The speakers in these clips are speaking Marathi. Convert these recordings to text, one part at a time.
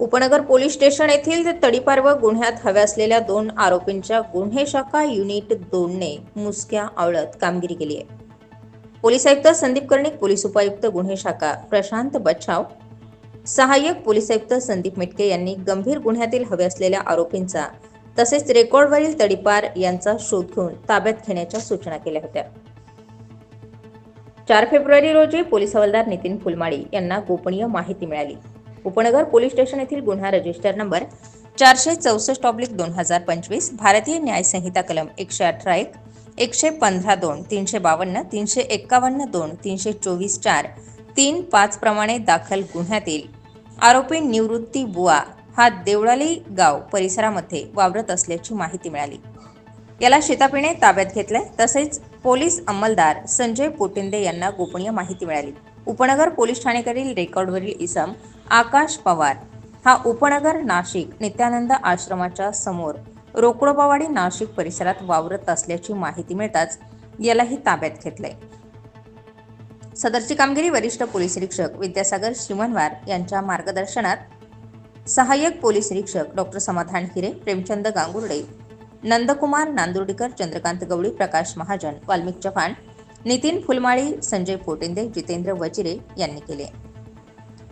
उपनगर पोलीस स्टेशन येथील तडीपार व गुन्ह्यात हव्या असलेल्या दोन आरोपींच्या गुन्हे शाखा युनिट दोनने मुसक्या आवळत कामगिरी केली आहे. पोलीस आयुक्त संदीप कर्णिक पोलीस उपायुक्त गुन्हे शाखा प्रशांत बच्छाव सहाय्यक पोलीस आयुक्त संदीप मिटके यांनी गंभीर गुन्ह्यातील हवे असलेल्या आरोपींचा तसेच रेकॉर्डवरील तडीपार यांचा शोध घेऊन ताब्यात घेण्याच्या सूचना केल्या होत्या. चार फेब्रुवारी रोजी पोलीस हवालदार नितीन फुलमाळी यांना गोपनीय माहिती मिळाली. उपनगर पोलीस स्टेशन येथील गुन्हा रजिस्टर नंबर चारशे चौसष्ट ऑब्लिक दोन हजार पंचवीस भारतीय न्याय संहिता कलम एकशे अठरा एक एकशे पंधरा दोन तीनशे बावन्न तीनशे एक्कावन्न दोन तीनशे चोवीस चार तीन पाच प्रमाणे दाखल गुन्ह्यातील आरोपी निवृत्ती बुवा हा देवळाली गाव परिसरामध्ये वावरत असल्याची माहिती मिळाली. याला शेतापिणे ताब्यात घेतलंय तसेच पोलीस अंमलदार संजय पोटिंदे यांना गोपनीय माहिती मिळाली. उपनगर पोलीस ठाणेकडील रेकॉर्डवरील इसम आकाश पवार. हा उपनगर नाशिक नित्यानंद आश्रमाच्या समोर रोकडोबावाडी नाशिक परिसरात वावरत असल्याची माहिती मिळताच यालाही ताब्यात घेतलंय. सदरची कामगिरी वरिष्ठ पोलीस निरीक्षक विद्यासागर शिमनवार यांच्या मार्गदर्शनात सहाय्यक पोलीस निरीक्षक डॉक्टर समाधान हिरे प्रेमचंद गांगुर्डे नंदकुमार नांदुर्डीकर चंद्रकांत गवळी प्रकाश महाजन वाल्मिक चव्हाण नितीन फुलमाळी संजय पोटेंदे जितेंद्र वजिरे यांनी केले.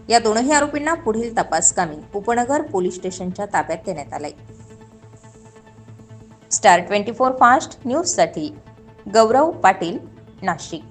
या दोनही आरोपींना पुढील तपासकामी उपनगर पोलीस स्टेशनच्या ताब्यात देण्यात आलंय. स्टार ट्वेंटी फोर फास्ट न्यूजसाठी गौरव पाटील नाशिक.